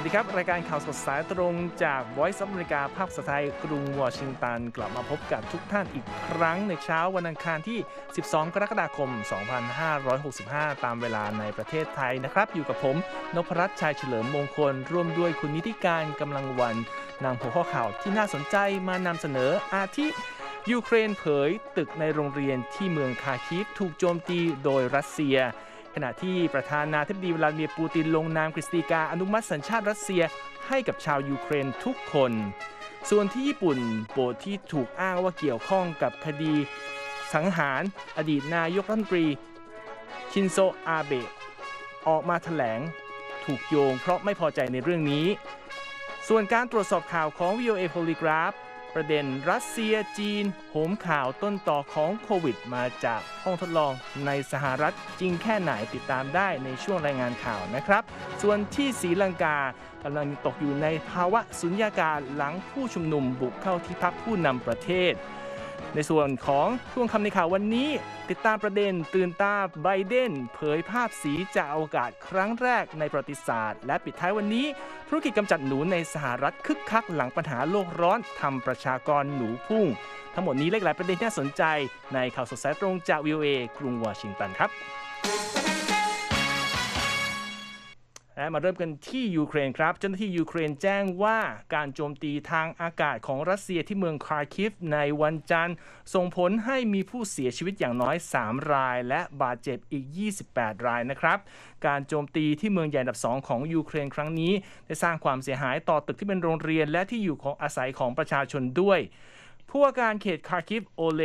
วัสดีครับ รายการข่าวสดสายตรงจาก Voice of America ภาคภาษาไทยกรุงวอชิงตัน กลับมาพบกับทุกท่านอีกครั้งในเช้าวันอังคารที่ 12 กรกฎาคม 2565 ตามเวลาในประเทศไทยนะครับ อยู่กับผมนพรัตน์ชัยเฉลิมมงคล ร่วมด้วยคุณนิติการกำลังวันนำหัวข้อข่าวที่น่าสนใจมานำเสนออาทิยูเครนเผยตึกในโรงเรียนที่เมืองคาคิฟถูกโจมตีโดยรัสเซีย ณะที่ประธานาธิบดีวลาดิเมียร์ปูตินลงนามกฤษฎีกาอนุมัติสัญชาติรัสเซียให้กับชาวยูเครนทุกคน ส่วนที่ญี่ปุ่นโปรดที่ถูกอ้างว่าเกี่ยวข้องกับคดี สังหารอดีตนายกรัฐมนตรี ชินโซอาเบะออกมาแถลงถูกโยงเพราะไม่พอใจในเรื่องนี้ ส่วนการตรวจสอบข่าวของ VOA Polygraph ประเด็นรัสเซียจีนโหมข่าวต้นต่อของโควิด มาจากห้องทดลองในสหรัฐจริงแค่ไหนติดตามได้ในช่วงรายงานข่าวนะครับ ส่วนที่ศรีลังกากำลังตกอยู่ในภาวะสุญญากาศหลังผู้ชุมนุมบุกเข้าที่พักผู้นำประเทศ ในส่วนของช่วงคำในข่าววันนี้ ติดตามประเด็นตื่นตาไบเดน เผยภาพสีจากอวกาศครั้งแรกในประวัติศาสตร์ และปิดท้ายวันนี้ ธุรกิจกำจัดหนูในสหรัฐคึกคักหลังปัญหาโลกร้อนทำประชากรหนูพุ่ง ทั้งหมดนี้เล็กหลายประเด็นที่น่าสนใจในข่าวสดสายตรงจากวิวเอกรุงวอชิงตันครับ และมาเริ่มกันที่ยูเครนครับ เจ้าหน้าที่ยูเครนแจ้งว่าการโจมตีทางอากาศของรัสเซียที่เมืองคาร์คิฟในวันจันทร์ ส่งผลให้มีผู้เสียชีวิตอย่างน้อย 3 ราย และบาดเจ็บอีก 28 รายนะครับ การโจมตีที่เมืองใหญ่อันดับ 2 ของยูเครนครั้งนี้ ได้สร้างความเสียหายต่อตึกที่เป็นโรงเรียนและที่อยู่ของอาศัยของประชาชนด้วย ผู้ว่าการเขตคาร์คิฟโอเล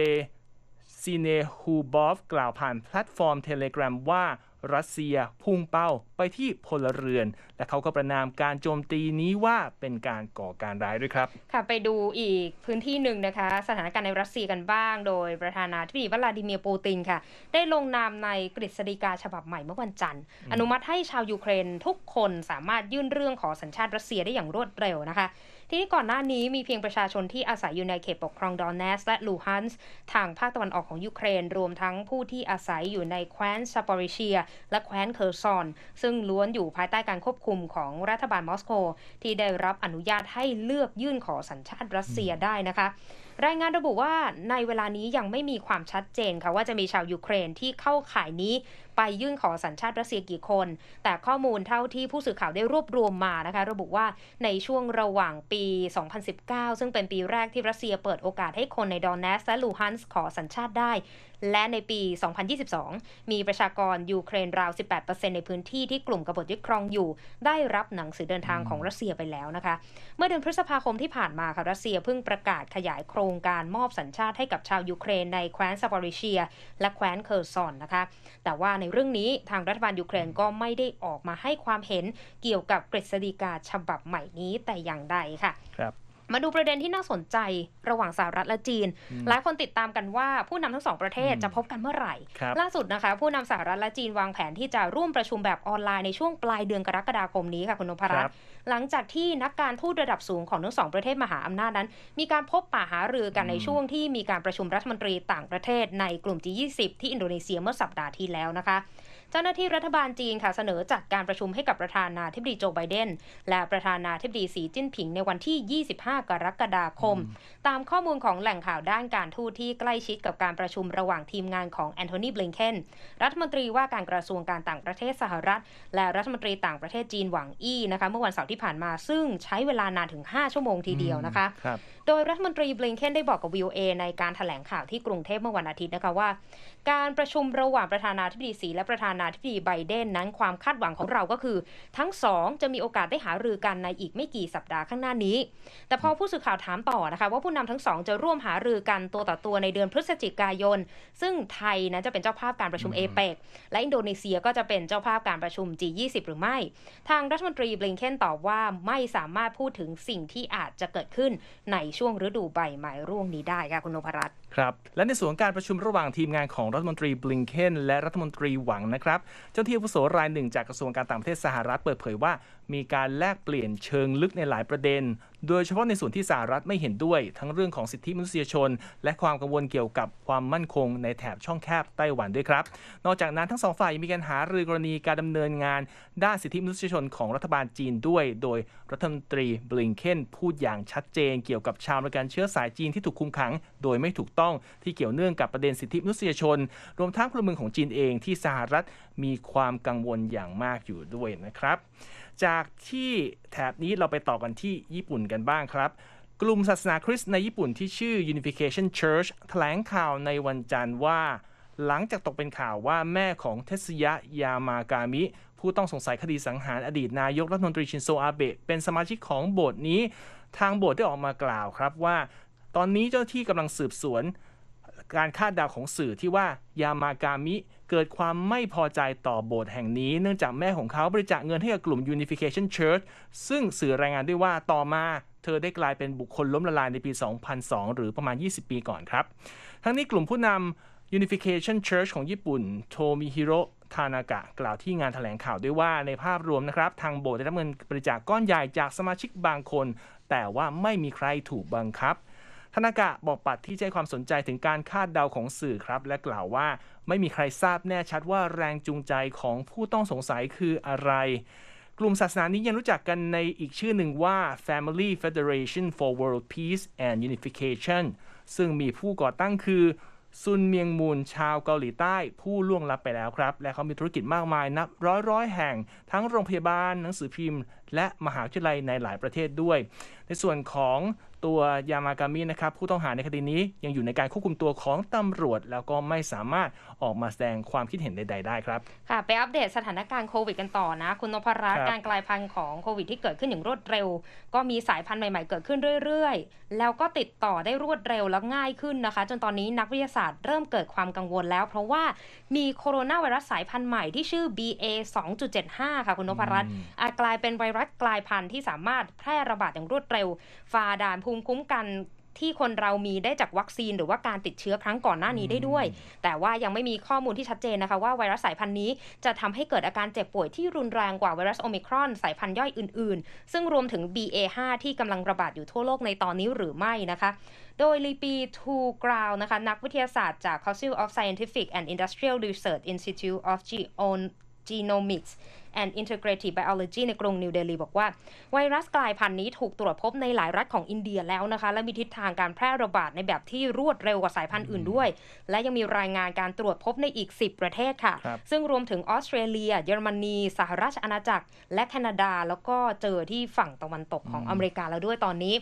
ซีเนฮูบอฟกล่าวผ่านแพลตฟอร์มเทเลกรา m ว่า รัสเซียพุ่งเป้าไปที่พลเรือน และเขาก็ประนามการโจมตีนี้ว่าเป็นการก่อการร้ายด้วยครับ ค่ะไปดูอีกพื้นที่หนึ่งนะคะ สถานการณ์ในรัสเซียกันบ้าง โดยประธานาธิบดีวลาดิเมียร์ปูตินค่ะ ได้ลงนามในกฤษฎีกาฉบับใหม่เมื่อวันจันทร์ อนุมัติให้ชาวยูเครนทุกคนสามารถยื่นเรื่องขอสัญชาติรัสเซียได้อย่างรวดเร็วนะคะ ทีนี้ก่อนหน้านี้มีเพียงประชาชนที่อาศัยอยู่ในเขตปกครองดอนเนส และลูฮันส์ทางภาคตะวันออกของยูเครน รวมทั้งผู้ที่อาศัยอยู่ในแคว้นซาปอริเชีย และแคว้นเคอร์ซอน ซึ่งล้วนอยู่ภายใต้การควบคุมของรัฐบาลมอสโก ที่ได้รับอนุญาตให้เลือกยื่นขอสัญชาติรัสเซียได้นะคะรายงานระบุว่าในเวลานี้ยังไม่มีความชัดเจนค่ะว่าจะมีชาวยูเครนที่เข้าข่ายนี้ไปยื่นขอสัญชาติรัสเซียกี่คน แต่ข้อมูลเท่าที่ผู้สื่อข่าวได้รวบรวมมานะคะ ระบุว่าในช่วงระหว่างปี 2019 ซึ่งเป็นปีแรกที่รัสเซียเปิดโอกาสให้คนในดอนเนสและลูฮันส์ขอสัญชาติได้ และในปี 2022 มีประชากรยูเครนราว 18%ในพื้นที่ที่กลุ่มกบฏยึดครองอยู่ ได้รับหนังสือเดินทางของรัสเซียไปแล้วนะคะ เมื่อเดือนพฤษภาคมที่ผ่านมาค่ะรัสเซียเพิ่งประกาศขยายโครงการมอบสัญชาติให้กับชาวยูเครนในแคว้นซาปอริเชีย และแคว้นเคอร์ซอนนะคะ แต่ว่าในในเรื่องนี้ ทางรัฐบาลยูเครนก็ไม่ได้ออกมาให้ความเห็นเกี่ยวกับกฤษฎีกาฉบับใหม่นี้แต่อย่างใดค่ะ ครับ มาดูประเด็นที่น่าสนใจระหว่างสหรัฐและจีน หลายคนติดตามกันว่าผู้นำทั้งสองประเทศอืมจะพบกันเมื่อไหร่ครับล่าสุดนะคะ ผู้นำสหรัฐและจีนวางแผนที่จะร่วมประชุมแบบออนไลน์ในช่วงปลายเดือนกรกฎาคมนี้ค่ะคุณนพรัตครัน์บหลังจากที่นักการทูตระดับสูงของทั้งสองประเทศมหาอำนาจนั้น มีการพบป่าหารือกันอืมในช่วงที่มีการประชุมรัฐมนตรีต่างประเทศในกลุ่ม G20 ที่อินโดนีเซียเมื่อสัปดาห์ที่แล้วนะคะ เจ้าหน้าที่รัฐบาลจีนค่ะเสนอจัดการประชุมให้กับประธานาธิบดีโจไบเดน และประธานาธิบดีสีจิ้นผิงในวันที่ 25 กรกฎาคม ตามข้อมูลของแหล่งข่าวด้านการทูตที่ใกล้ชิดกับการประชุมระหว่างทีมงานของแอนโทนีบลิงเคนรัฐมนตรีว่าการกระทรวงการต่างประเทศสหรัฐ และรัฐมนตรีต่างประเทศจีนหวังอี้นะคะเมื่อวันเสาร์ที่ผ่านมาซึ่งใช้เวลานานถึง 5 ชั่วโมงทีเดียวนะคะครับโดยรัฐมนตรีบลิงเคนได้บอกกับ VOA ในการถแถลงข่าวที่กรุงเทพเมื่อวันอาทิตย์นะคะว่า การประชุมระหว่างประธานาธิบดีสีและประธานาธิบดีไบเดนนั้นความคาดหวังของเราก็คือ ทั้งสองจะมีโอกาสได้หารือกันในอีกไม่กี่สัปดาห์ข้างหน้านี้ แต่พอผู้สื่อข่าวถามต่อนะคะ ว่าผู้นำทั้งสองจะร่วมหารือกันตัวต่อตัวในเดือนพฤศจิกายน ซึ่งไทยนั้นจะเป็นเจ้าภาพการประชุมอืมเอเปกและอินโดนีเซียก็จะเป็นเจ้าภาพการประชุม G20 หรือไม่ ทางรัฐมนตรีบลิงเคนตอบว่าไม่สามารถพูดถึงสิ่งที่อาจจะเกิดขึ้นในช่วงฤดูใบไม้ร่วงนี้ได้ค่ะคุณนพรัตน์ ครับ และในส่วนของการประชุมระหว่างทีมงานของรัฐมนตรีบลิงเคนและรัฐมนตรีหวังนะครับ เจ้าที่ผู้โสรายหนึ่งจากกระทรวงการต่างประเทศสหรัฐเปิดเผยว่ามีการแลกเปลี่ยนเชิงลึกในหลายประเด็น โดยเฉพาะในส่วนที่สหรัฐไม่เห็นด้วย ทั้งเรื่องของสิทธิมนุษยชน และความกังวลเกี่ยวกับความมั่นคงในแถบช่องแคบไต้หวันด้วยครับ นอกจากนั้นทั้งสองฝ่ายมีการหารือกรณีการดำเนินงาน ด้านสิทธิมนุษยชนของรัฐบาลจีนด้วย โดยรัฐมนตรีบลิงเคนพูดอย่างชัดเจน เกี่ยวกับชาวอเมริกันเชื้อสายจีนที่ถูกคุมขัง โดยไม่ถูกต้องที่เกี่ยวเนื่องกับประเด็นสิทธิมนุษยชน รวมทั้งพลเมืองของจีนเองที่สหรัฐมีความกังวลอย่างมากอยู่ด้วยนะครับ จากที่แถบนี้เราไปต่อกันที่ญี่ปุ่นกันบ้างครับ กลุ่มศาสนาคริสต์ในญี่ปุ่นที่ชื่อ Unification Church แถลงข่าวในวันจันทร์ว่า หลังจากตกเป็นข่าวว่าแม่ของเทสยะยามากามิ ผู้ต้องสงสัยคดีสังหารอดีตนายกรัฐมนตรีชินโซอาเบะเป็นสมาชิกของโบสถ์นี้ ทางโบสถ์ได้ออกมากล่าวครับว่า ตอนนี้เจ้าหน้าที่กำลังสืบสวนการคาดเดาของสื่อที่ว่ายามากามิ เกิดความไม่พอใจต่อโบสถ์แห่งนี้ เนื่องจากแม่ของเขาบริจาคเงินให้กับกลุ่ม Unification Church ซึ่งสื่อรายงานด้วยว่าต่อมาเธอได้กลายเป็นบุคคลล้มละลายในปี 2002 หรือประมาณ 20 ปีก่อนครับ ทั้งนี้กลุ่มผู้นำ Unification Church ของญี่ปุ่น โทมิฮิโรทานากะกล่าวที่งานแถลงข่าวด้วยว่าในภาพรวมนะครับ ทางโบสถ์ได้รับเงินบริจาคก้อนใหญ่จากสมาชิกบางคน แต่ว่าไม่มีใครถูกบังคับธนากะบอกปัดที่ใจความสนใจถึงการคาดเดาของสื่อครับ และกล่าวว่า ไม่มีใครทราบแน่ชัดว่าแรงจูงใจของผู้ต้องสงสัยคืออะไร กลุ่มศาสนานี้ยังรู้จักกันในอีกชื่อหนึ่งว่า Family Federation for World Peace and Unification ซึ่งมีผู้ก่อตั้งคือซุนเมียงมูนชาวเกาหลีใต้ผู้ล่วงลับไปแล้วครับ และเขามีธุรกิจมากมายนับร้อยร้อยแห่ง ทั้งโรงพยาบาลหนังสือพิมพ์ และมหาวิทยาลัยในหลายประเทศด้วย ในส่วนของ ตัวยามากามินะครับผู้ต้องหาในคดีนี้ยังอยู่ในการควบคุมตัวของตำรวจ แล้วก็ไม่สามารถออกมาแสดงความคิดเห็นใด ๆ ได้ครับค่ะไปอัปเดตสถานการณ์โควิดกันต่อนะ คุณนพรัตครัน์บการกลายพันธุ์ของโควิดที่เกิดขึ้นอย่างรวดเร็ว ก็มีสายพันธุ์ใหม่ ๆ เกิดขึ้นเรื่อย ๆ แล้วก็ติดต่อได้รวดเร็วและง่ายขึ้นนะคะ จนตอนนี้นักวิทยาศาสตร์เริ่มเกิดความกังวลแล้ว เพราะว่ามีโคโรนาไวรัสสายพันธุ์ใหม่ที่ชื่อ BA 2.75 ค่ะคุณนพรัตน์อาจกลายเป็นไวรัสกลายพันธุ์ที่สามารถแพร่ระบาดอย่างรวดเร็วฝ่าด่านภูมิคุ้มกันที่คนเรามีได้จากวัคซีนหรือว่าการติดเชื้อครั้งก่อนหน้านี้ได้ด้วย แต่ว่ายังไม่มีข้อมูลที่ชัดเจนนะคะ ว่าไวรัสสายพันธุ์นี้จะทำให้เกิดอาการเจ็บป่วยที่รุนแรงกว่าไวรัสโอมิครอนสายพันธุ์ย่อยอื่นๆ ซึ่งรวมถึง BA5 ที่กำลังระบาดอยู่ทั่วโลกในตอนนี้หรือไม่นะคะ โดยลีปีทูกราวนะคะนักวิทยาศาสตร์จาก Council of Scientific and Industrial Research Institute of Geo- Genomics and Integrative Biology ในกรุงนิวเดลีบอกว่า ไวรัสกลายพันธุ์นี้ถูกตรวจพบในหลายรัฐของอินเดียแล้วนะคะ และมีทิศทางการแพร่ระบาดในแบบที่รวดเร็วกว่าสายพันธุ์อื่นด้วย และยังมีรายงานการตรวจพบในอีก 10 ประเทศค่ะครับซึ่งรวมถึงออสเตรเลีย เยอรมนี สหราชอาณาจักร และแคนาดา แล้วก็เจอที่ฝั่งตะวันตกของอเมริกาแล้วด้วยตอนนี้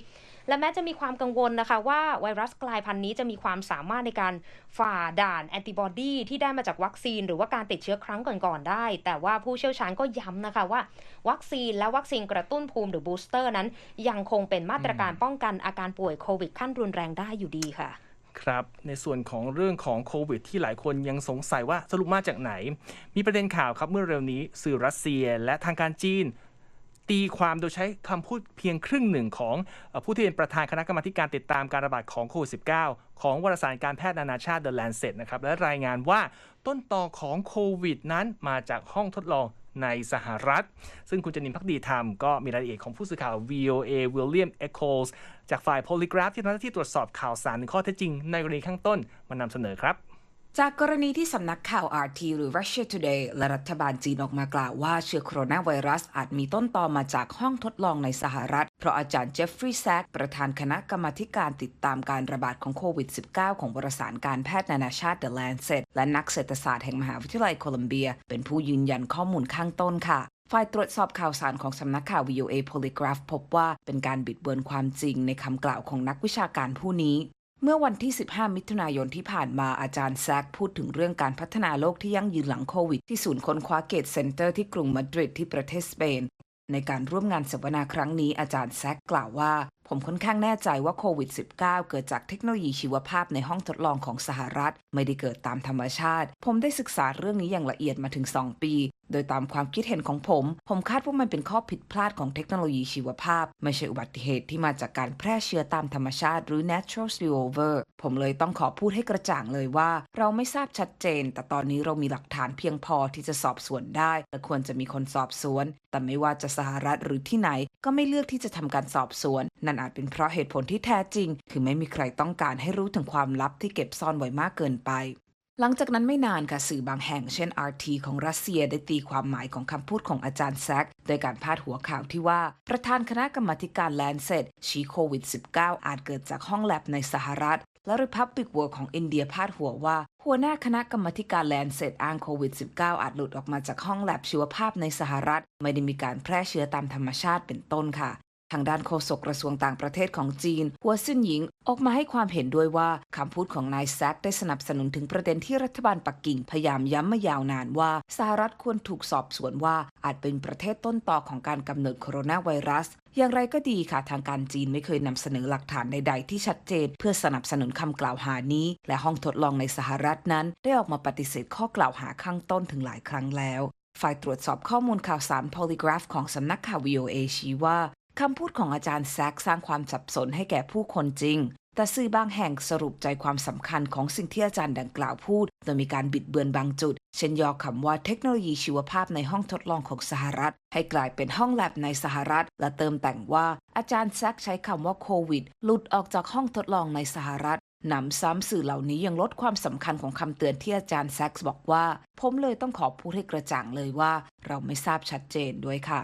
และแม้จะมีความกังวลนะคะว่าไวรัสกลายพันธุ์นี้จะมีความสามารถในการฝ่าด่านแอนติบอดีที่ได้มาจากวัคซีน หรือว่าการติดเชื้อครั้งก่อนๆได้ แต่ว่าผู้เชี่ยวชาญก็ย้ำนะคะว่า วัคซีนและวัคซีนกระตุ้นภูมิหรือบูสเตอร์นั้น ยังคงเป็นมาตรการป้องกันอาการป่วยโควิดขั้นรุนแรงได้อยู่ดีค่ะครับในส่วนของเรื่องของโควิดที่หลายคนยังสงสัยว่าสรุปมาจากไหน มีประเด็นข่าวครับเมื่อเร็วนี้สื่อรัสเซีย และทางการจีน ตีความโดยใช้คำพูดเพียงครึ่งหนึ่งของผู้ที่เป็นประธานคณะกรรมาธิการติดตามการระบาดของโควิด -19 ของวารสารการแพทย์นานาชาติ The Lancet นะครับและรายงานว่าต้นตอของโควิดนั้นมาจากห้องทดลองในสหรัฐ ซึ่งคุณจนินพักดีธรรมก็มีรายละเอียดของผู้สื่อข่าว VOA William Eccles จากฝ่าย Polygraph ที่ทำหน้าที่ตรวจสอบข่าวสารข้อเท็จจริงในกรณีข้างต้นมานำเสนอครับ จากกรณีที่สำนักข่าว RT หรือ Russia Today และรัฐบาลจีนออกมากล่าวว่าเชื้อโคโรนาไวรัสอาจมีต้นตอมาจากห้องทดลองในสหรัฐ เพราะอาจารย์เจฟฟรีย์แซกประธานคณะกรรมาการติดตามการระบาดของโควิด -19 ของวารสารการแพทย์นานาชาติ The Lancet และนักเศรษฐศาสตร์แห่งมหาวิทยาลัยโคลัมเบีย เป็นผู้ยืนยันข้อมูลข้างต้นค่ะฝ่ายตรวจสอบข่าวสารของสำนักข่าว VOA Polygraph พบว่าเป็นการบิดเบือนความจริงในคำกล่าวของนักวิชาการผู้นี้ เมื่อวันที่ 15 มิถุนายนที่ผ่านมาอาจารย์แซกพูดถึงเรื่องการพัฒนาโลกที่ยั่งยืนหลังโควิด ที่ศูนย์ค้นคว้าเกตเซ็นเตอร์ที่กรุงมาดริดที่ประเทศสเปน ในการร่วมงานสัมมนาครั้งนี้อาจารย์แซกกล่าวว่าผมค่อนข้างแน่ใจว่าโควิด -19 เกิดจากเทคโนโลยีชีวภาพในห้องทดลองของสหรัฐ ไม่ได้เกิดตามธรรมชาติ ผมได้ศึกษาเรื่องนี้อย่างละเอียดมาถึง 2 ปี โดยตามความคิดเห็นของผม ผมคาดว่ามันเป็นข้อผิดพลาดของเทคโนโลยีชีวภาพ ไม่ใช่อุบัติเหตุที่มาจากการแพร่เชื้อตามธรรมชาติหรือ natural spillover ผมเลยต้องขอพูดให้กระจ่างเลยว่า เราไม่ทราบชัดเจน แต่ตอนนี้เรามีหลักฐานเพียงพอที่จะสอบสวนได้และควรจะมีคนสอบสวน แต่ไม่ว่าจะสหรัฐหรือที่ไหน ก็ไม่เลือกที่จะทำการสอบสวนนั่นอาจเป็นเพราะเหตุผลที่แท้จริง คือไม่มีใครต้องการให้รู้ถึงความลับที่เก็บซ่อนไว้มากเกินไปหลังจากนั้นไม่นานค่ะสื่อบางแห่งเช่น RT ของรัสเซียได้ตีความหมายของคำพูดของอาจารย์แซกโดยการพาดหัวข่าวที่ว่า ประธานคณะกรรมการแลนเซตชี้โควิด -19 อาจเกิดจากห้องแลบในสหรัฐ และ Republic World ของอินเดียพาดหัวว่า หัวหน้าคณะกรรมการแลนเซตอ้างโควิด -19 อาจหลุดออกมาจากห้องแลบชีวภาพในสหรัฐ ไม่ได้มีการแพร่เชื้อตามธรรมชาติเป็นต้นค่ะ ทางด้านโฆษกกระทรวงต่างประเทศของจีน หัวซินหญิงออกมาให้ความเห็นด้วยว่าคำพูดของนายแซกได้สนับสนุนถึงประเด็นที่รัฐบาลปักกิ่งพยายามย้ำมายาวนานว่าสหรัฐควรถูกสอบสวนว่าอาจเป็นประเทศต้นตอของการกำเนิดโคโรนาไวรัส อย่างไรก็ดีค่ะทางการจีนไม่เคยนำเสนอหลักฐานใดๆที่ชัดเจน เพื่อสนับสนุนคำกล่าวหานี้ และห้องทดลองในสหรัฐนั้น ได้ออกมาปฏิเสธข้อกล่าวหาข้างต้นถึงหลายครั้งแล้วฝ่ายตรวจสอบข้อมูลข่าวสาร Polygraph ของสำนักข่าว VOA ชี้ว่า คำพูดของอาจารย์แซกสร้างความสับสนให้แก่ผู้คนจริง แต่สื่อบางแห่งสรุปใจความสำคัญของสิ่งที่อาจารย์ดังกล่าวพูด โดยมีการบิดเบือนบางจุด เช่นย่อคำว่าเทคโนโลยีชีวภาพในห้องทดลองของสหรัฐ ให้กลายเป็นห้องแลบในสหรัฐ และเติมแต่งว่าอาจารย์แซกใช้คำว่าโควิดหลุดออกจากห้องทดลองในสหรัฐหนำซ้ำสื่อเหล่านี้ยังลดความสำคัญของคำเตือนที่อาจารย์แซกบอกว่า ผมเลยต้องขอพูดให้กระจ่างเลยว่า เราไม่ทราบชัดเจนด้วยค่ะ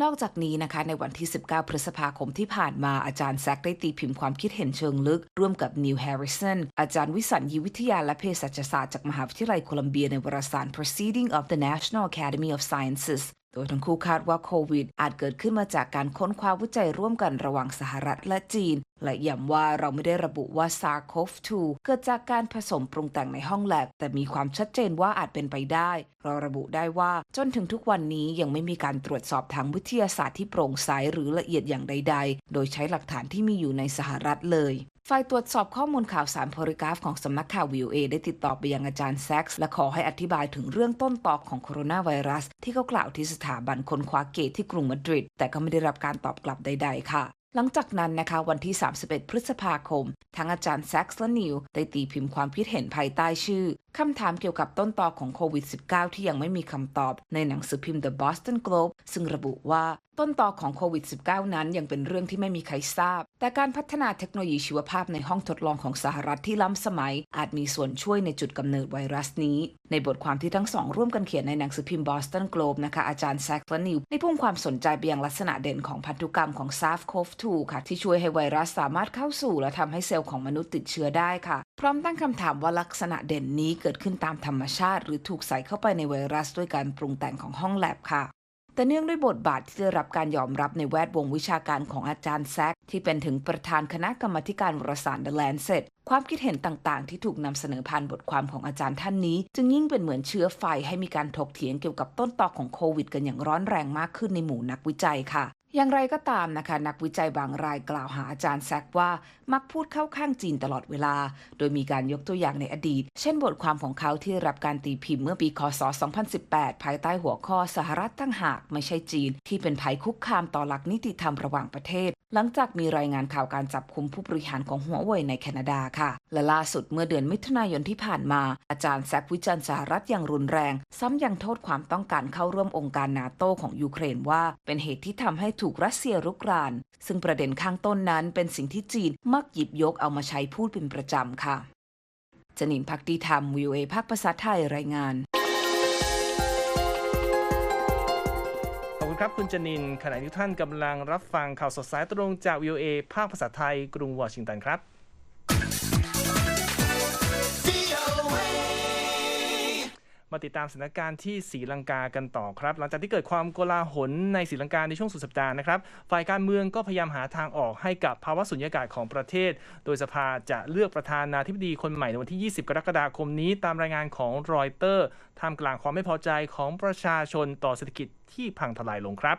นอกจากนี้นะคะในวันที่ 19 พฤษภาคมที่ผ่านมาอาจารย์แซกได้ตีพิมพ์ความคิดเห็นเชิงลึก ร่วมกับนิวแฮร์ริสันอาจารย์วิสัญญีวิทยาและเภสัชศาสตร์จากมหาวิทยาลัยโคลัมเบียในวารสาร Proceeding of the National Academy of Sciences โดยทั้งคู่คาดว่าโควิด อาจเกิดขึ้นมาจากการค้นคว้าวิจัยร่วมกันระหว่างสหรัฐและจีน และย้ำว่าเราไม่ได้ระบุว่า SARS-CoV-2 เกิดจากการผสมปรุงแต่งในห้องแลบ แต่มีความชัดเจนว่าอาจเป็นไปได้ เราระบุได้ว่าจนถึงทุกวันนี้ยังไม่มีการตรวจสอบทางวิทยาศาสตร์ที่โปร่งใสหรือละเอียดอย่างใด ๆ โดยใช้หลักฐานที่มีอยู่ในสหรัฐเลยฝ่ายตรวจสอบข้อมูลข่าวสารโพลิกราฟของสำนักข่าว VOA ได้ติดต่อไปยังอาจารย์แซ็กซ์และขอให้อธิบายถึงเรื่องต้นตอของโคโรนาไวรัส ที่เขากล่าวที่สถาบันค้นคว้าเกตที่กรุงมาดริดแต่ก็ไม่ได้รับการตอบกลับใด ๆ ค่ะ หลังจากนั้นนะคะวันที่ 31 พฤษภาคม ทั้งอาจารย์แซ็กซ์และนิว ได้ตีพิมพ์ความคิดเห็นภายใต้ชื่อ คำถามเกี่ยวกับต้นตอของโควิด -19 ที่ยังไม่มีคำตอบในหนังสือพิมพ์ The Boston Globe ซึ่งระบุว่าต้นตอของโควิด -19 นั้นยังเป็นเรื่องที่ไม่มีใครทราบ แต่การพัฒนาเทคโนโลยีชีวภาพในห้องทดลองของสหรัฐที่ล้ำสมัย อาจมีส่วนช่วยในจุดกำเนิดไวรัสนี้ ในบทความที่ทั้งสองร่วมกันเขียนในหนังสือพิมพ์ Boston Globe นะคะอาจารย์แซคและนิวได้พุ่งความสนใจไปยังลักษณะเด่นของพันธุกรรมของ SARS-CoV-2 ค่ะ ที่ช่วยให้ไวรัสสามารถเข้าสู่ และทำให้เซลล์ของมนุษย์ติดเชื้อได้ค่ะ พร้อมตั้งคำถามว่าลักษณะเด่นนี้เกิดขึ้นตามธรรมชาติ หรือถูกใส่เข้าไปในไวรัสด้วยการปรุงแต่งของห้องแลบค่ะ แต่เนื่องด้วยบทบาทที่ได้รับการยอมรับในแวดวงวิชาการของอาจารย์แซกที่เป็นถึงประธานคณะกรรมการวารสาร The Lancet ความคิดเห็นต่างๆ ที่ถูกนำเสนอผ่านบทความของอาจารย์ท่านนี้ จึงยิ่งเป็นเหมือนเชื้อไฟให้มีการถกเถียงเกี่ยวกับต้นตอของโควิด กันอย่างร้อนแรงมากขึ้นในหมู่นักวิจัยค่ะ อย่างไรก็ตามนะคะ นักวิจัยบางรายกล่าวหาอาจารย์แซกว่า มักพูดเข้าข้างจีนตลอดเวลา โดยมีการยกตัวอย่างในอดีต เช่นบทความของเขาที่รับการตีพิมพ์เมื่อปีคศ 2018 ภายใต้หัวข้อสหรัฐตั้งหากไม่ใช่จีน ที่เป็นภัยคุกคามต่อหลักนิติธรรมระหว่างประเทศ หลังจากมีรายงานข่าวการจับคุมผู้บริหารของหัวเว่ยในแคนาดาค่ะ และล่าสุดเมื่อเดือนมิถุนายนที่ผ่านมา อาจารย์แซกวิจารณ์สหรัฐอย่างรุนแรง ซ้ำยังโทษความต้องการเข้าร่วมองค์การนาโตของยูเครนว่า เป็นเหตุที่ทำให้ถูกรัสเซียรุกราน ซึ่งประเด็นข้างต้นนั้นเป็นสิ่งที่จีนมักหยิบยกเอามาใช้พูดเป็นประจำค่ะจนินพักดีธรรมวิวเอภาคภาษาไทยรายงาน ครับคุณจนินขณะที่ท่านกำลังรับฟังข่าวสดสายตรงจาก VOA ภาคภาษาไทยกรุงวอชิงตันครับ มาติดตามสถานการณ์ที่ศรีลังกากันต่อครับ หลังจากที่เกิดความโกลาหลในศรีลังกาในช่วงสุดสัปดาห์นะครับ ฝ่ายการเมืองก็พยายามหาทางออกให้กับภาวะสุญญากาศของประเทศ โดยสภาจะเลือกประธานาธิบดีคนใหม่ในวันที่ 20 กรกฎาคมนี้ ตามรายงานของรอยเตอร์ท่ามกลางความไม่พอใจของประชาชนต่อเศรษฐกิจที่พังทลายลงครับ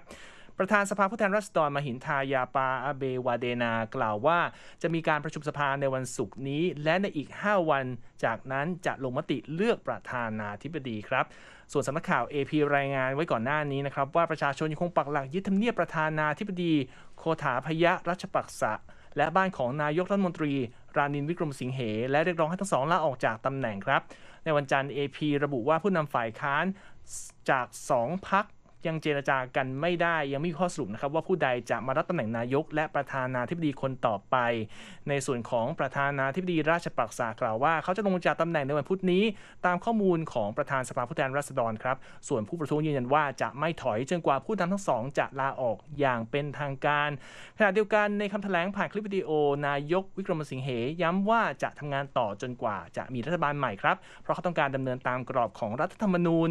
ประธานสภาผู้แทนราษฎรมหินทายาปาอาเบวาเดนากล่าวว่า จะมีการประชุมสภาในวันศุกร์นี้ และในอีก 5 วัน จากนั้นจะลงมติเลือกประธานาธิบดีครับส่วนสำนักข่าว AP รายงานไว้ก่อนหน้านี้นะครับ ว่าประชาชนยังคงปักหลักยึดทำเนียบประธานาธิบดี โคถาพยะรัชปักษะ และบ้านของนายกรัฐมนตรี รานินวิกรมสิงห์เห และเรียกร้องให้ทั้งสองลาออกจากตำแหน่งครับ ในวันจันทร์ AP ระบุว่าผู้นำฝ่ายค้านจาก 2 พัก ยังเจรจากันไม่ได้ยังไม่มีข้อสรุปนะครับว่าผู้ใดจะมารับตำแหน่งนายก และประธานาธิบดีคนต่อไป ในส่วนของประธานาธิบดีราชปักษากล่าวว่า เขาจะลงจากตำแหน่งในวันพุธนี้ ตามข้อมูลของประธานสภาผู้แทนราษฎรครับ ส่วนผู้ประท้วงยืนยันว่าจะไม่ถอยจนกว่าผู้นำทั้งสองจะลาออกอย่างเป็นทางการขณะเดียวกันในคำแถลงผ่านคลิปวิดีโอ นายกวิกรมสิงห์เหย้ำว่าจะทำงานต่อจนกว่าจะมีรัฐบาลใหม่ครับเพราะเขาต้องการดำเนินตามกรอบของรัฐธรรมนูญ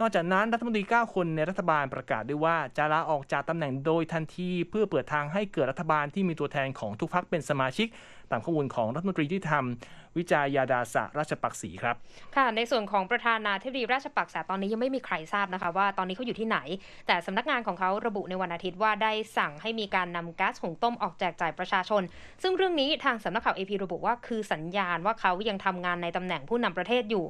นอกจากนั้นรัฐมนตรี 9 คนในรัฐบาลประกาศด้วยว่าจะลาออกจากตำแหน่งโดยทันที เพื่อเปิดทางให้เกิดรัฐบาลที่มีตัวแทนของทุกพรรคเป็นสมาชิก ตามข้อมูลของรัฐมนตรีที่ทำวิจายาดาสะราชปักษีครับ ค่ะ ในส่วนของประธานาธิบดีราชปักษาตอนนี้ยังไม่มีใครทราบนะคะ ว่าตอนนี้เขาอยู่ที่ไหน แต่สำนักงานของเขาระบุในวันอาทิตย์ว่าได้สั่งให้มีการนำก๊าซหุงต้มออกแจกจ่ายประชาชน ซึ่งเรื่องนี้ทางสำนักข่าว AP ระบุว่าคือสัญญาณว่าเขายังทำงานในตำแหน่งผู้นำประเทศอยู่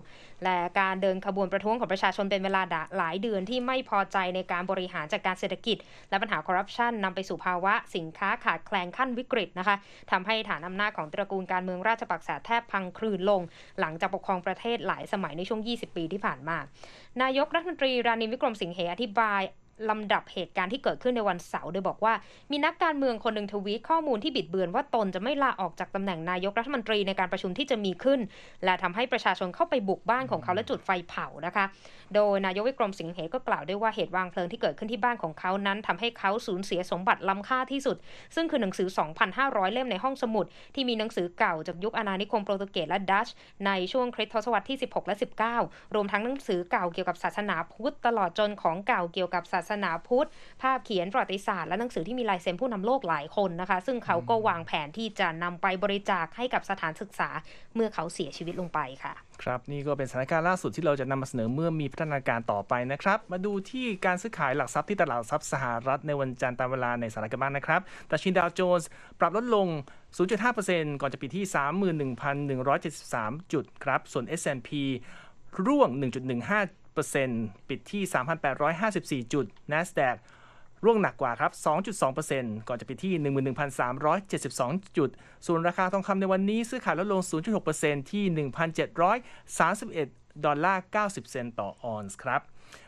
และการเดินขบวนประท้วงของประชาชนเป็นเวลาหลายเดือนที่ไม่พอใจในการบริหารจัดการเศรษฐกิจ และปัญหาคอร์รัปชันนำไปสู่ภาวะสินค้าขาดแคลนขั้นวิกฤตนะคะทำให้ฐานอำนาจของตระกูลการเมืองราชปักษาแทบพังคลืนลง หลังจากปกครองประเทศหลายสมัยในช่วง 20 ปีที่ผ่านมา นายกรัฐมนตรีรานินวิกรมสิงห์เหอธิบาย ลำดับเหตุการณ์ที่เกิดขึ้นในวันเสาร์โดยบอกว่า มีนักการเมืองคนหนึ่งทวีตข้อมูลที่บิดเบือนว่าตนจะไม่ลาออกจากตำแหน่งนายกรัฐมนตรีในการประชุมที่จะมีขึ้น และทำให้ประชาชนเข้าไปบุกบ้านของเขาและจุดไฟเผานะคะ โดยนายกวิกรมสิงห์เหก็กล่าวด้วยว่าเหตุวางเพลิงที่เกิดขึ้นที่บ้านของเขานั้นทำให้เขาสูญเสียสมบัติล้ำค่าที่สุด ซึ่งคือหนังสือ 2,500 เล่มในห้องสมุด ที่มีหนังสือเก่าจากยุคอาณานิคมโปรตุเกสและดัชในช่วงคริสตศตวรรษที่ 16 และ 19 รวมทั้งหนังสือเก่าเกี่ยวกับศาสนาพุทธตลอดจนของเก่าเกี่ยวกับศาาสนาพุทธ ภาพเขียนประวัติศาสตร์และหนังสือที่มีลายเซ็นผู้นำโลกหลายคนนะคะ ซึ่งเขาก็วางแผนที่จะนำไปบริจาคให้กับสถานศึกษาเมื่อเขาเสียชีวิตลงไปค่ะ ครับนี่ก็เป็นสถานการณ์ล่าสุดที่เราจะนำมาเสนอเมื่อมีพัฒนาการต่อไปนะครับ มาดูที่การซื้อขายหลักทรัพย์ที่ตลาดทรัพย์สหรัฐในวันจันทร์ตามเวลาในสหรัฐกันบ้างนะครับดัชนีดาวโจนส์ปรับลดลง 0.5%ก่อนจะปิดที่ 31,173 จุดครับ ส่วน S&P ร่วง 1.15 ปิดที่ 3,854 จุด NASDAQ ร่วงหนักกว่าครับ 2.2%ก่อนจะไปที่ 11,372 จุด ส่วนราคาทองคำในวันนี้ซื้อขายลดลง 0.6%ที่ 1,731 ดอลลาร์ 90 เซนต์ต่อออนซ์ครับ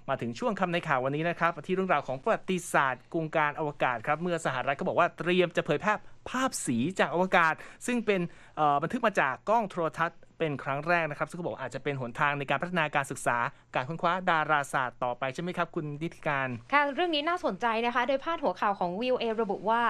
มาถึงช่วงคำในข่าววันนี้นะครับ ที่เรื่องราวของประวัติศาสตร์กรุงการอวกาศครับ เมื่อสหรัฐก็บอกว่าเตรียมจะเผยแพร่ภาพสีจากอวกาศ ซึ่งเป็นบันทึกมาจากกล้องโทรทัศน์ เป็นครั้งแรกนะครับ ซึ่งก็บอกอาจจะเป็นหนทางในการพัฒนาการศึกษา การค้นคว้าดาราศาสตร์ต่อไปใช่ไหมครับ คุณนิติการ ค่ะ เรื่องนี้น่าสนใจนะคะ โดยพาดหัวข่าวของวิวเอระบุว่า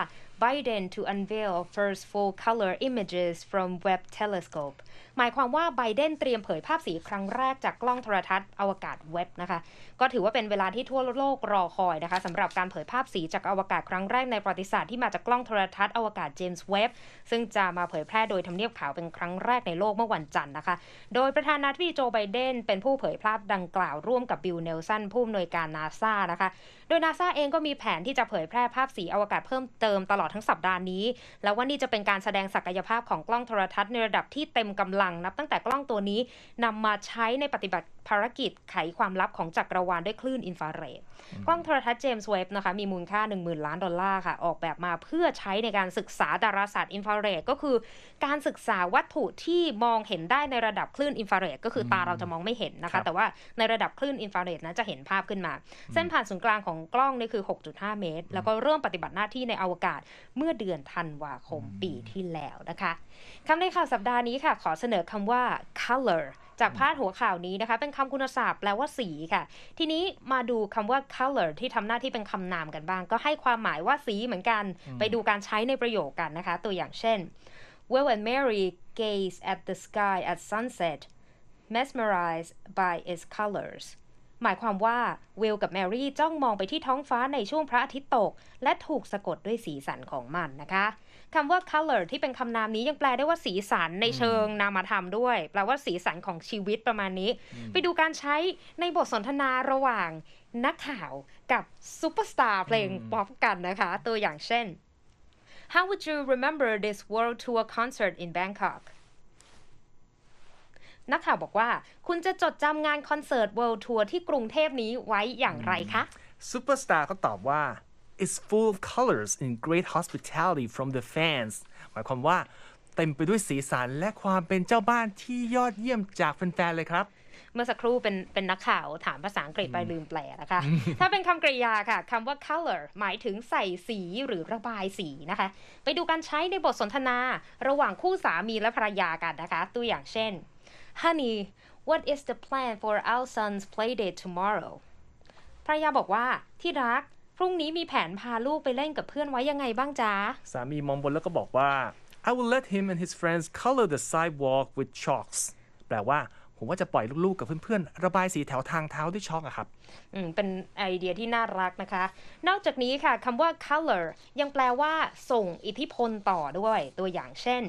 Biden to unveil first full color images from Webb telescope หมายความว่าไบเดนเตรียมเผยภาพสีครั้งแรกจากกล้องโทรทัศน์อวกาศเว็บนะคะ ก็ถือว่าเป็นเวลาที่ทั่วโลกรอคอยนะคะสำหรับการเผยภาพสีจากอวกาศครั้งแรกในประวัติศาสตร์ที่มาจากกล้องโทรทัศน์อวกาศเจมส์เว็บซึ่งจะมาเผยแพร่โดยทำเนียบขาวเป็นครั้งแรกในโลกเมื่อวันจันทร์นะคะ โดยประธานาธิบดีโจไบเดนเป็นผู้เผยภาพดังกล่าวร่วมกับบิลเนลสันผู้อำนวยการนาซานะคะ โดยนาซาเองก็มีแผนที่จะเผยแพร่ภาพสีอวกาศเพิ่มเติมตลอดทั้งสัปดาห์นี้ แล้วว่านี่จะเป็นการแสดงศักยภาพของกล้องโทรทัศน์ในระดับที่เต็มกำลังนับตั้งแต่กล้องตัวนี้นำมาใช้ในปฏิบัติ ภารกิจไขความลับของจักรวาลด้วยคลื่นอินฟราเรดกล้องโทรทัศน์เจมส์เว็บนะคะมีมูลค่า 10,000 ล้านดอลลาร์ค่ะ ออกแบบมาเพื่อใช้ในการศึกษาดาราศาสตร์อินฟราเรดก็คือการศึกษาวัตถุที่มองเห็นได้ในระดับคลื่นอินฟราเรดก็คือตาเราจะมองไม่เห็นนะครัคะบแต่ว่าในระดับคลื่นอินฟราเรดนั้นจะเห็นภาพขึ้นมา เส้นผ่านศูนย์กลางของกล้องนี่คือ 6.5 เมตร แล้วก็เริ่มปฏิบัติหน้าที่ในอวกาศเมื่อเดือนธันวาคมปีที่แล้วนะคะคำในข่าวสัปดาห์นี้ค่ะ ขอเสนอคำว่า color จากพาดหัวข่าวนี้นะคะ เป็นคำคุณศัพท์แปลว่าสีค่ะ ทีนี้มาดูคำว่า color ที่ทำหน้าที่เป็นคำนามกันบ้าง ก็ให้ความหมายว่าสีเหมือนกัน ไปดูการใช้ในประโยคกันนะคะ ตัวอย่างเช่น Will and Mary gaze at the sky at sunset mesmerized by its colors หมายความว่าเวลกับแมรี่จ้องมองไปที่ท้องฟ้าในช่วงพระอาทิตย์ตก และถูกสะกดด้วยสีสันของมันนะคะ คำว่า color ที่เป็นคำนามนี้ยังแปลได้ว่าสีสันในเชิงนามธรรมด้วย แปลว่าสีสันของชีวิตประมาณนี้ ไปดูการใช้ในบทสนทนาระหว่างนักข่าวกับซูเปอร์สตาร์เพลงป๊อปกันนะคะ ตัวอย่างเช่น How would you remember this world tour concert in Bangkok นักข่าวบอกว่า คุณจะจดจำงานคอนเสิร์ต World Tour ที่กรุงเทพนี้ไว้อย่างไรคะซูเปอร์สตาร์ก็ตอบว่า it's full of colors and great hospitality from the fans หมายความว่าเต็มไปด้วยสีสันและความเป็นเจ้าบ้านที่ยอดเยี่ยมจากแฟนๆเลยครับ เมื่อสักครู่เป็นเป็นนักข่าวถามภาษาอังกฤษไปลืมแปลนะคะ ถ้าเป็นคำกริยาค่ะคำว่า color หมายถึงใส่สีหรือระบายสีนะคะ ไปดูการใช้ในบทสนทนา ระหว่างคู่สามีและภรรยากันนะคะ ตัวอย่างเช่น Honey what is the plan for our son's playdate tomorrow ภรรยาบอกว่าที่รัก พรุ่งนี้มีแผนพาลูกไปเล่นกับเพื่อนไว้ยังไงบ้างจ๊ะ สามีมองบนแล้วก็บอกว่า I will let him and his friends color the sidewalk with chalks แปลว่าผมว่าจะปล่อยลูกๆกับเพื่อนๆ ระบายสีแถวทางเท้าด้วยช็อกอะครับ อืม เป็นไอเดียที่น่ารักนะคะ นอกจากนี้ค่ะคำว่า color ยังแปลว่า ส่งอิทธิพลต่อด้วย ตัวอย่างเช่น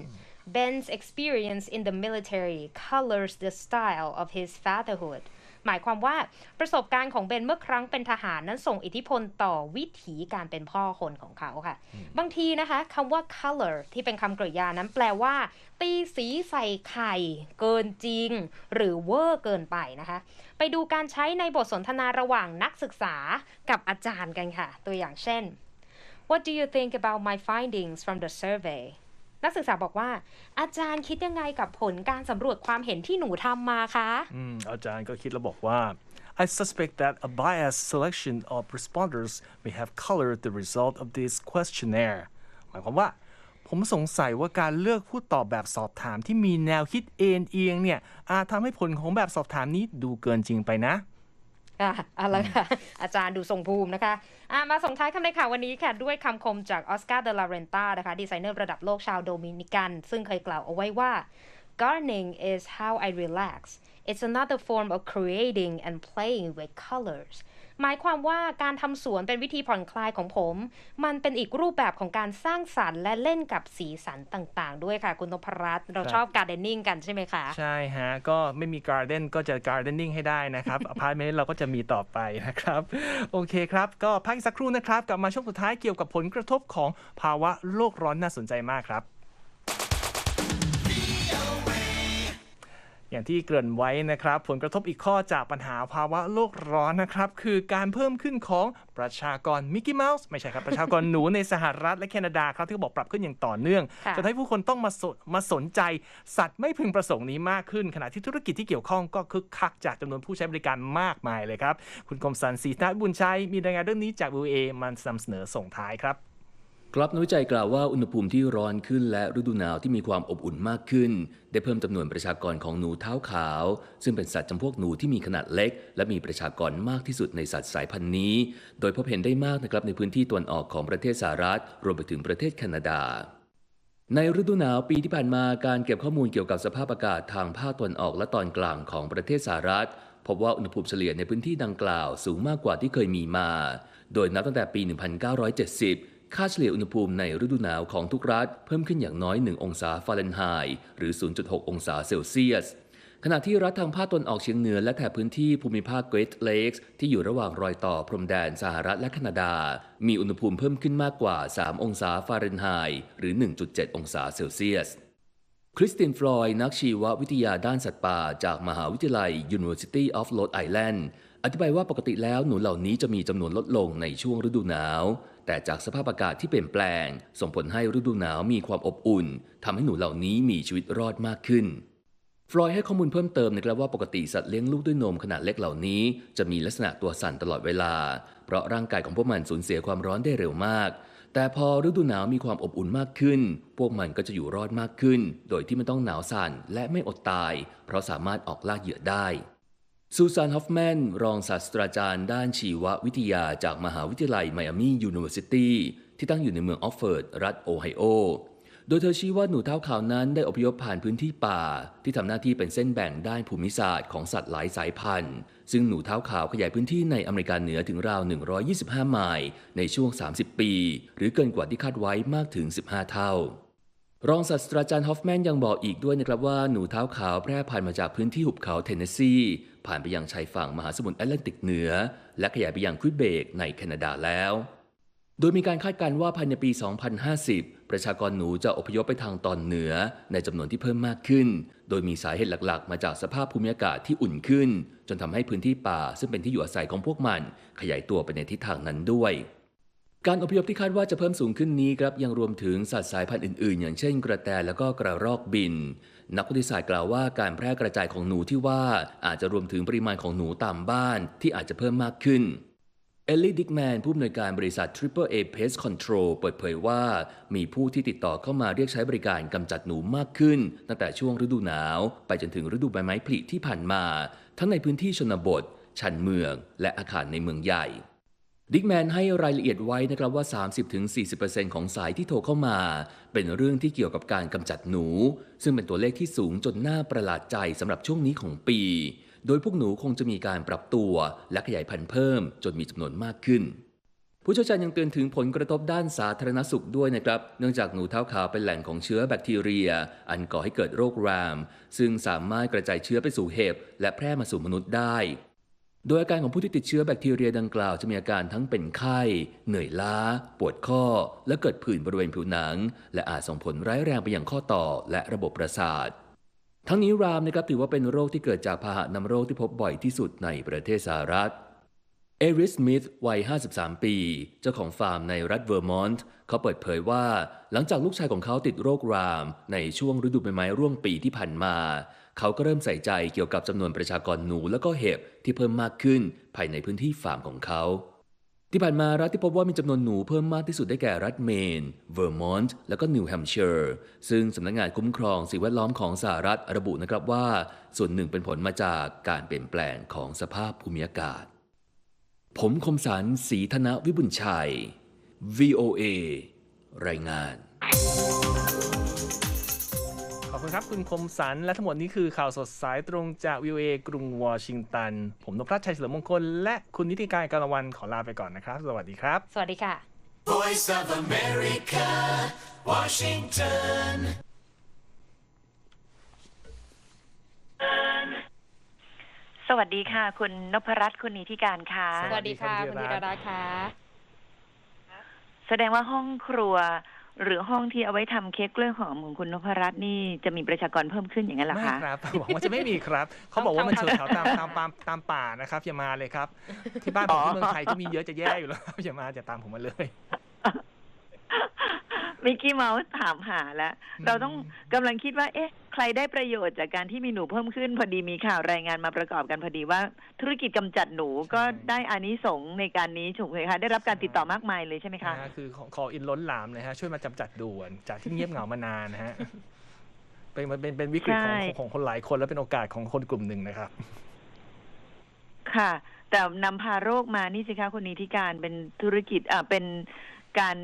Ben's experience in the military colors the style of his fatherhood หมายความว่าประสบการณ์ของเบนเมื่อครั้งเป็นทหารนั้นส่งอิทธิพลต่อวิถีการเป็นพ่อคนของเขาค่ะ บางทีนะคะคำว่า color ที่เป็นคำกริยานั้นแปลว่า ตีสีใส่ไข่ เกินจริง หรือเวอร์เกินไปนะคะ ไปดูการใช้ในบทสนทนาระหว่างนักศึกษากับอาจารย์กันค่ะ ตัวอย่างเช่น What do you think about my findings from the survey นักศึกษาบอกว่า อาจารย์คิดยังไงกับผลการสำรวจความเห็นที่หนูทำมาคะอืมอาจารย์ก็คิดแล้วบอกว่า I suspect that a biased selection of responders may have colored the result of this questionnaire หมายความว่า ผมสงสัยว่าการเลือกผู้ตอบแบบสอบถามที่มีแนวคิดเอ็นเอียงเนี่ยอาจทำให้ผลของแบบสอบถามนี้ดูเกินจริงไปนะ อะเอาละค่ะ อาจารย์ดูทรงภูมินะคะอะมาส่งท้ายคำในข่าววันนี้ค่ะ ด้วยคำคมจากออสการ์เดลาเรนตานะคะ ดีไซเนอร์ระดับโลกชาวโดมินิกัน ซึ่งเคยกล่าวเอาไว้ว่า gardening is how I relax it's another form of creating and playing with colors หมายความว่าการทำสวนเป็นวิธีผ่อนคลายของผม มันเป็นอีกรูปแบบของการสร้างสรรค์และเล่นกับสีสันต่างๆ ด้วยค่ะ คุณนพรัตน์เราชอบการเดนนิ่งกันใช่ไหมคะ ใช่ฮะ ก็ไม่มีการ์เด้นก็จะการ์เดนนิ่งให้ได้นะครับอพาร์ตเมนต์เราก็จะมีต่อไปนะครับ โอเคครับ ก็พักอีกสักครู่นะครับ กลับมาช่วงสุดท้ายเกี่ยวกับผลกระทบของภาวะโลกร้อนน่าสนใจมากครับ อย่างที่เกริ่นไว้นะครับ ผลกระทบอีกข้อจากปัญหาภาวะโลกร้อนนะครับ คือการเพิ่มขึ้นของประชากรมิกกี้เมาส์ไม่ใช่ครับ ประชากรหนูในสหรัฐและแคนาดาครับ ที่เขาบอกปรับขึ้นอย่างต่อเนื่องค่ะจนทำให้ผู้คนต้องมาสนมาสนใจ สัตว์ไม่พึงประสงค์นี้มากขึ้น ขณะที่ธุรกิจที่เกี่ยวข้องก็คึกคักจากจำนวนผู้ใช้บริการมากมายเลยครับ คุณกรมสันศรีนาบุญชัยมีรายงานเรื่องนี้จาก VOA มันนำเสนอส่งท้ายครับ ครับนักวิจัยกล่าวว่าอุณหภูมิที่ร้อนขึ้นและฤดูหนาวที่มีความอบอุ่นมากขึ้น ได้เพิ่มจำนวนประชากรของหนูเท้าขาว ซึ่งเป็นสัตว์จำพวกหนูที่มีขนาดเล็ก และมีประชากรมากที่สุดในสัตว์สายพันธุ์นี้ โดยพบเห็นได้มากนะครับในพื้นที่ตะวันออกของประเทศสหรัฐ รวมไปถึงประเทศแคนาดาในฤดูหนาวปีที่ผ่านมาการเก็บข้อมูลเกี่ยวกับสภาพอากาศทางภาคตะวันออกและตอนกลางของประเทศสหรัฐ พบว่าอุณหภูมิเฉลี่ยในพื้นที่ดังกล่าวสูงมากกว่าที่เคยมีมา โดยนับตั้งแต่ปี 1970 ค่าเฉลี่ยอุณหภูมิในฤดูหนาวของทุกรัฐเพิ่มขึ้นอย่างน้อย 1 องศาฟาเรนไฮต์หรือ 0.6 องศาเซลเซียส ขณะที่รัฐทางภาคตะวันออกเฉียงเหนือและแถบพื้นที่ภูมิภาค Great Lakes ที่อยู่ระหว่างรอยต่อพรมแดนสหรัฐและแคนาดา มีอุณหภูมิเพิ่มขึ้นมากกว่า 3 องศาฟาเรนไฮต์หรือ 1.7 องศาเซลเซียสคริสตินฟลอยด์นักชีววิทยาด้านสัตว์ป่า จากมหาวิทยาลัย University of Rhode Island อธิบายว่าปกติแล้วหนูเหล่านี้จะมีจำนวนลดลงในช่วงฤดูหนาว แต่จากสภาพอากาศที่เปลี่ยนแปลง ส่งผลให้ฤดูหนาวมีความอบอุ่นทำให้หนูเหล่านี้มีชีวิตรอดมากขึ้น ฟลอยด์ให้ข้อมูลเพิ่มเติมนะครับว่าปกติสัตว์เลี้ยงลูกด้วยนมขนาดเล็กเหล่านี้ จะมีลักษณะตัวสั่นตลอดเวลา เพราะร่างกายของพวกมันสูญเสียความร้อนได้เร็วมาก แต่พอฤดูหนาวมีความอบอุ่นมากขึ้น พวกมันก็จะอยู่รอดมากขึ้น โดยที่ไม่ต้องหนาวสั่นและไม่อดตาย เพราะสามารถออกล่าเหยื่อได้ ซูซานฮอฟแมน รองศาสตราจารย์ด้านชีววิทยาจากมหาวิทยาลัยไมอามียูนิเวอร์ซิตี้ที่ตั้งอยู่ในเมืองออฟเฟิร์ด รัฐโอไฮโอ โดยเธอชี้ว่าหนูเท้าขาวนั้นได้อพยพผ่านพื้นที่ป่า ที่ทำหน้าที่เป็นเส้นแบ่งด้านภูมิศาสตร์ของสัตว์หลายสายพันธุ์ ซึ่งหนูเท้าขาวขยายพื้นที่ในอเมริกาเหนือถึงราว 125 ไมล์ในช่วง 30 ปี หรือเกินกว่าที่คาดไว้มากถึง 15 เท่า รองศาสตราจารย์ฮอฟแมนยังบอกอีกด้วยนะครับว่าหนูเท้าขาวแพร่พันธุ์มาจากพื้นที่หุบเขาเทนเนสซีผ่านไปยังชายฝั่งมหาสมุทรแอตแลนติกเหนือ และขยายไปยังควิเบกในแคนาดาแล้ว โดยมีการคาดการณ์ว่าภายในปี 2050 ประชากรหนูจะอพยพไปทางตอนเหนือในจำนวนที่เพิ่มมากขึ้น โดยมีสาเหตุหลักๆ มาจากสภาพภูมิอากาศที่อุ่นขึ้น จนทำให้พื้นที่ป่าซึ่งเป็นที่อยู่อาศัยของพวกมัน ขยายตัวไปในทิศทางนั้นด้วย การอพยพที่คาดว่าจะเพิ่มสูงขึ้นนี้ครับยังรวมถึงสัตว์สายพันธุ์อื่นๆ อย่างเช่นกระแตและก็กระรอกบิน นักวิทยาศาสตร์กล่าวว่าการแพร่กระจายของหนูที่ว่าอาจจะรวมถึงปริมาณของหนูตามบ้านที่อาจจะเพิ่มมากขึ้นเอลลี่ดิกแมนผู้อำนวยการบริษัท Triple A Pest Control เปิดเผยว่า มีผู้ที่ติดต่อเข้ามาเรียกใช้บริการกำจัดหนูมากขึ้น ตั้งแต่ช่วงฤดูหนาว ไปจนถึงฤดูใบไม้ผลิที่ผ่านมา ทั้งในพื้นที่ชนบท ชันเมือง และอาคารในเมืองใหญ่ ดิกแมนให้รายละเอียดไว้นะครับว่า 30-40%ของสายที่โทรเข้ามา เป็นเรื่องที่เกี่ยวกับการกำจัดหนู ซึ่งเป็นตัวเลขที่สูงจนน่าประหลาดใจสำหรับช่วงนี้ของปี โดยพวกหนูคงจะมีการปรับตัวและขยายพันธุ์เพิ่มจนมีจำนวนมากขึ้น ผู้เชี่ยวชาญยังเตือนถึงผลกระทบด้านสาธารณสุขด้วยนะครับ เนื่องจากหนูเท้าขาวเป็นแหล่งของเชื้อแบคทีเรีย อันก่อให้เกิดโรคราม ซึ่งสามารถกระจายเชื้อไปสู่เห็บและแพร่มาสู่มนุษย์ได้ โดยอาการของผู้ที่ติดเชื้อแบคทีเรียดังกล่าวจะมีอาการทั้งเป็นไข้ เหนื่อยล้า ปวดข้อ และเกิดผื่นบริเวณผิวหนัง และอาจส่งผลร้ายแรงไปยังข้อต่อและระบบประสาท ทั้งนี้รามนะครับถือว่าเป็นโรคที่เกิดจากพาหะนำโรคที่พบบ่อยที่สุดในประเทศสหรัฐ เอริสสมิธวัย 53 ปี เจ้าของฟาร์มในรัฐเวอร์มอนต์ เขาเปิดเผยว่า หลังจากลูกชายของเขาติดโรคราม ในช่วงฤดูใบไม้ร่วงปีที่ผ่านมา เขาก็เริ่มใส่ใจเกี่ยวกับจำนวนประชากรหนูและก็เห็บที่เพิ่มมากขึ้นภายในพื้นที่ฟาร์มของเขา ที่ผ่านมารัฐที่พบว่ามีจำนวนหนูเพิ่มมากที่สุดได้แก่รัฐเมน เวอร์มอนต์ และก็นิวแฮมป์เชอร์ ซึ่งสำนักงานคุ้มครองสิ่งแวดล้อมของสหรัฐระบุนะครับว่า ส่วนหนึ่งเป็นผลมาจากการเปลี่ยนแปลงของสภาพภูมิอากาศ ผมคมสันสีธนวิบุญชัย VOA รายงาน คุณครับ คุณคมสัน และทั้งหมดนี้คือข่าวสดสายตรงจาก VOA กรุงวอชิงตัน ผมนพรัชชัยเฉลิมมงคล และคุณนิติการกาลวันขอลาไปก่อนนะครับ สวัสดีครับ สวัสดีค่ะ Voice of America, Washington. สวัสดีค่ะ คุณนพรัตน์คุณนิติการค่ะ สวัสดีค่ะสวัคุณสดีธีครรับดาค่ะ แสดงว่าห้องครัว หรือห้องที่เอาไว้ทำเค้กกล้วยหอมของคุณนพรัตน์นี่จะมีประชากรเพิ่มขึ้นอย่างนั้นเหรอไม่คะครับบอกว่าจะไม่มีครับ เขาบอกว่ามันเฉยแถวตามตามตามตามป่านะครับอย่ามาเลยครับ ที่บ้านผมที่เมืองไทยก็มีเยอะจะแย่อยู่แล้วครับอย่ามาอย่าตามผมมาเลยมิกกี้เมาส์ถามหาแล้วอืมเราต้องกำลังคิดว่า เอ๊ะ ใครได้ประโยชน์จากการที่มีหนูเพิ่มขึ้น พอดีมีข่าวรายงานมาประกอบกันพอดีว่า ธุรกิจกำจัดหนูก็ได้อานิสงส์ในการนี้ถูกไหมคะได้รับการติดต่อมากมายเลยใช่ไหมคะนะฮะคือขอขออินล้นหลามเลยฮะช่วยมาจำจัดด่วนจากที่เงียบเหงามานานนะฮะเป็นมันเป็นเป็นวิกฤตของใช่ของของคนหลายคนและเป็นโอกาสของคนกลุ่มหนึ่งนะครับ ค่ะ แต่นำพาโรคมานี่สิคะคุณนิติการเป็นธุรกิจอ่าเป็นการ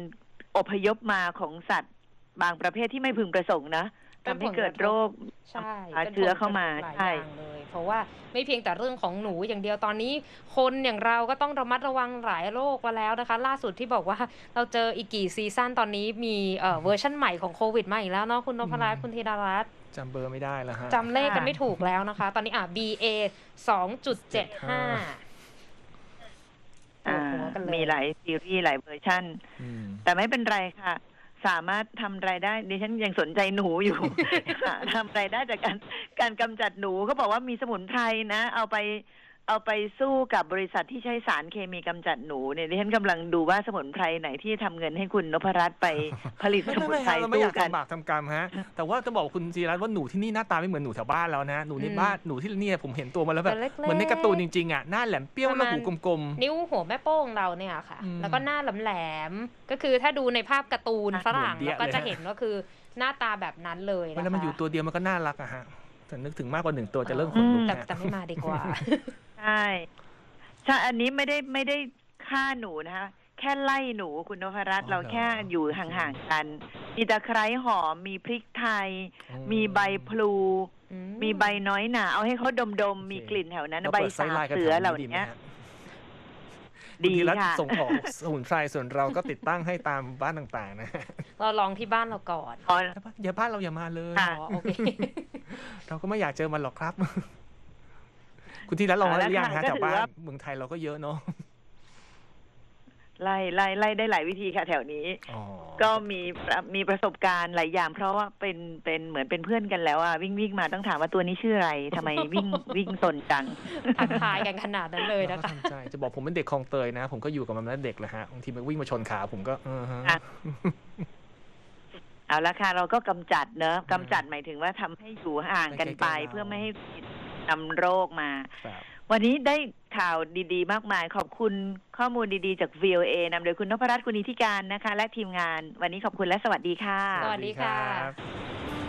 อพยพมาของสัตว์บางประเภทที่ไม่พึงประสงค์นะเป็น ทำให้ผลกระทบเกิดโรคใช่หาป็นเชื้อเข้ามาผลกระทบหลายใช่อย่างเลย เพราะว่าไม่เพียงแต่เรื่องของหนูอย่างเดียวตอนนี้ คนอย่างเราก็ต้องระมัดระวังหลายโรคมาแล้วนะคะ ล่าสุดที่บอกว่าเราเจออีกกี่ซีซั่นตอนนี้มีเอ่อเวอร์ชันใหม่ของโควิดมาอีกแล้วเนาะคุณนพรัตน์อืมคุณธีดารัตน์จำเบอร์ไม่ได้แล้วฮะจำเลขกันไม่ถูกแล้วนะคะ ตอนนี้อะ BA 2.75อ่าปวดหัวกันเลยมีหลายซีรีส์หลายเวอร์ชันอืมแต่ไม่เป็นไรค่ะ สามารถทำรายได้ดิฉันยังสนใจหนูอยู่ทำรายได้จากการการกำจัดหนูเขาบอกว่ามีสมุนไพรนะ เอาไป เอาไปสู้กับบริษัทที่ใช้สารเคมีกำจัดหนูเนี่ยดิฉันกำลังดูว่าสมุนไพรไหนที่ทำเงินให้คุณนพรัตน์ไปผลิตสมุนไพรเราไม่อสู้ยากกันทำบาปทำกรรมฮะแต่ว่าจะบอกคุณจีรัตน์ว่าหนูที่นี่หน้าตาไม่เหมือนหนูแถวบ้านแล้วนะหนูในอืมบ้านหนูที่เนี่ยผมเห็นตัวมาแล้วแบบตัวเล็กๆเหมือนในการ์ตูนจริงๆอะหน้าแหลมเปรี้ยวประแล้วมาณหูกลมนิ้วหัวแม่โป้งเราเนี่ยค่ะอืมแล้วก็หน้าแหลมๆก็คือถ้าดูในภาพการ์ตูนฝรั่งเหมือนเดี้แล้ยวก็จะเลยฮะเห็นว่าคือหน้าตาแบบนั้นเลยๆนะคะเวลามันอยู่ตัวเดียวมันก็น่ารักอะฮะ แต่นึกถึงมากกว่าหนึ่งตัวจะเริ่มขนลุกแต่นะแต่ไม่มาดีกว่า ใช่ใช่อันนี้ไม่ได้ไม่ได้ฆ่าหนูนะคะ แค่ไล่หนูคุณนพรัตน์เราแค่อยู่ห่างๆกัน มีตะไคร้หอม มีพริกไทยอืมีใบพลูอืมีใบน้อยหนา เอาให้เขาดมดมๆมีกลิ่นแถวนั้นเราใบเปิดไซสาส์ไลน์กันเสือเหล่าดีไหมนี้ฮะ ดีคุณธีรัตน์ค่ะ ส่งออกสมุนไพรส่วนเราก็ติดตั้งให้ตามบ้านต่างๆนะเราลองที่บ้านเราก่อนอ๋อ อย่าบ้านเราอย่ามาเลย ค่ะ อ๋อโอเคเราก็ไม่อยากเจอมันหรอกครับ คุณธีรัตน์ลองเอาได้ละหรือยังค่ะฮะก็แถวถือบ้านว่า เมืองไทยเราก็เยอะเนาะ ไล่ไล่ไล่ได้หลายวิธีค่ะแถวนี้อ๋อก็มีมีประสบการณ์หลายอย่าง เพราะว่าเป็นเป็นเหมือนเป็นเพื่อนกันแล้วอะวิ่งวิ่งมาต้องถามว่าตัวนี้ชื่ออะไรทำไมวิ่งวิ่งสนจังทักทายกันขนาดนั้นเลยเรานะก็คะทำใจจะบอกผมเป็นเด็กคลองเตยนะ ผมก็อยู่กับมันมาตั้งแต่เด็กแหละฮะบางทีมันวิ่งมาชนขาผมก็เออฮะค่ะเอาละค่ะ เราก็กำจัดเนอะกำจัดหมายถึงว่าทำให้อยู่ห่างกันไป เพื่อไม่ให้นำโรคมาครับวันนี้ได้ ข่าวดีๆ มากมาย ขอบคุณข้อมูลดีๆ จาก VOA นำโดยคุณนพรัตน์คุณนิธิการนะคะ และทีมงาน วันนี้ขอบคุณและสวัสดีค่ะ สวัสดีค่ะรับ